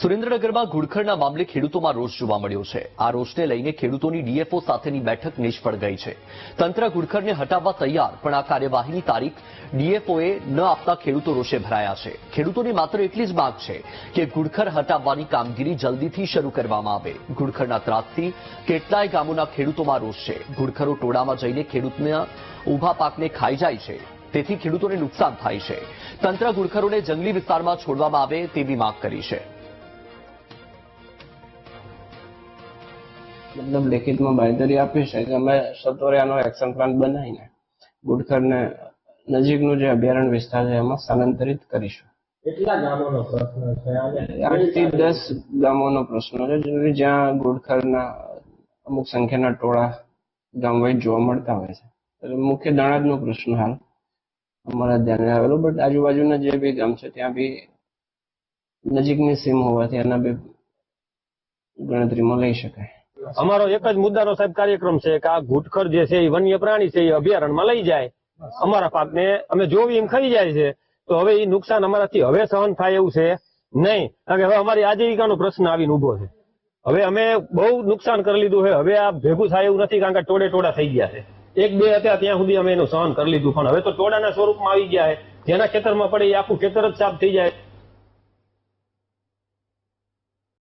સુરેન્દ્રનગરમાં ઘુડખરના મામલે ખેડૂતોમાં રોષ જોવા મળ્યો છે. આ રોષને લઈને ખેડૂતોની ડીએફઓ સાથેની બેઠક નિષ્ફળ ગઈ છે. તંત્ર ઘુડખરને હટાવવા તૈયાર, પણ આ કાર્યવાહીની તારીખ ડીએફઓએ ન આપતા ખેડૂતો રોષે ભરાયા છે. ખેડૂતોની માત્ર એટલી જ માંગ છે કે ઘુડખર હટાવવાની કામગીરી જલ્દીથી શરૂ કરવામાં આવે. ઘુડખરના ત્રાસથી કેટલાય ગામોના ખેડૂતોમાં રોષ છે. ઘુડખરો ટોળામાં જઈને ખેડૂતના ઊભા પાકને ખાઈ જાય છે. તેથી ખેડૂતોને નુકસાન થાય છે. તંત્ર ઘુડખરોને જંગલી વિસ્તારમાં છોડવામાં આવે તેવી માંગ કરી છે. મતલબ લેખિતમાં બાંયધરી આપી છે કે અમે સતોરિયાનો એક્શન પ્લાન બનાવીને ગુડખરને નજીકનું જે અભયારણ્ય વિસ્તાર છે એમાં સ્થાનાંતરિત કરીશું. કેટલા ગામોનો પ્રશ્ન છે આઠથી દસ ગામોનો પ્રશ્ન છે જ્યાં ગુડખરના અમુક સંખ્યાના ટોળા ગામ વાઇઝ જોવા મળતા હોય છે. એટલે મુખ્ય દાણાજનો પ્રશ્ન હાલ અમારા ધ્યાને આવેલો બટ આજુબાજુના જે બી ગામ છે ત્યાં બી નજીકની સીમ હોવાથી એના બી ગણતરીમાં લઈ શકાય. અમારો એક જ મુદ્દાનો સાહેબ કાર્યક્રમ છે કે આ ઘૂટખર જે છે એ વન્ય પ્રાણી છે એ અભયારણ્યમાં લઈ જાય. અમારા પાકને અમે જોવી એમ ખાઈ જાય છે. તો હવે એ નુકસાન અમારાથી હવે સહન થાય એવું છે નહીં. કારણ કે હવે અમારી આજીવિકાનો પ્રશ્ન આવીને ઊભો છે. હવે અમે બહુ નુકસાન કરી લીધું છે. હવે આ ભેગું થાય એવું નથી કારણ કે ટોળે ટોળા થઈ ગયા છે. એક બે હતા ત્યાં સુધી અમે એનું સહન કરી લીધું. પણ હવે તો ટોળાના સ્વરૂપમાં આવી ગયા છે. જેના ખેતરમાં પડે એ આખું ખેતર જ સાફ થઈ જાય.